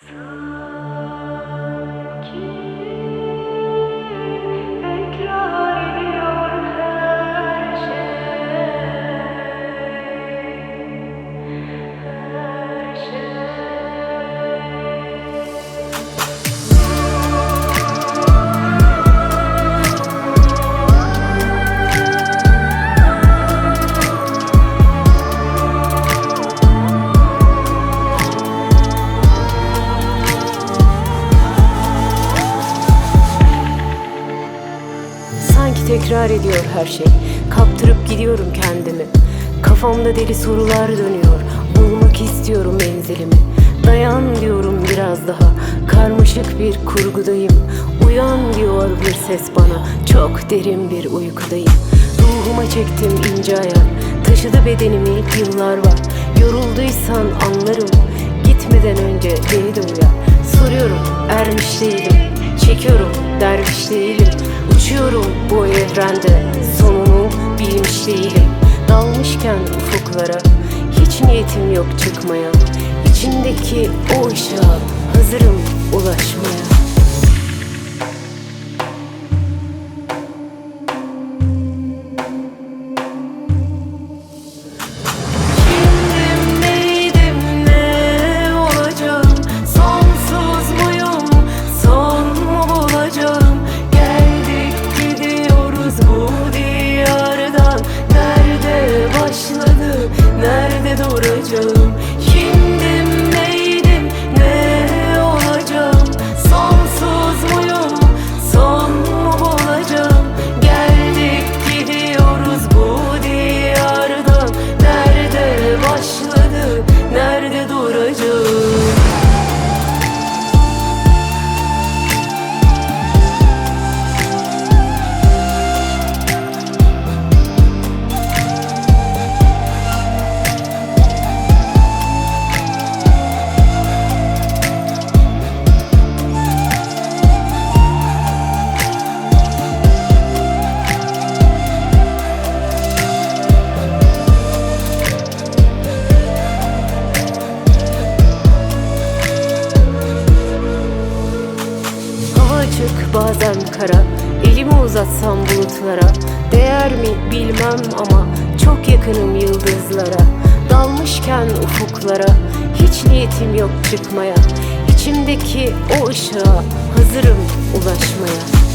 Tekrar tekrar ediyor her şey. Kaptırıp gidiyorum kendimi. Kafamda deli sorular dönüyor. Bulmak istiyorum menzilimi. Dayan diyorum biraz daha. Karmaşık bir kurgudayım. Uyan diyor bir ses bana. Çok derin bir uykudayım. Ruhuma çektim ince ayar Taşıdı bedenimi yıllar var. Yorulduysan anlarım. Gitmeden önce beni de uyar. Soruyorum ermiş değilim. Çekiyorum derviş değilim Uçuyorum bu evrende Sonunu bilmiş değilim. Dalmışken ufuklara Hiç niyetim yok çıkmaya. İçindeki o ışığa Hazırım ulaşmaya duracağım kara Elimi uzatsam bulutlara. Değer mi bilmem ama Çok yakınım yıldızlara. Dalmışken ufuklara Hiç niyetim yok çıkmaya. İçimdeki o ışığa Hazırım ulaşmaya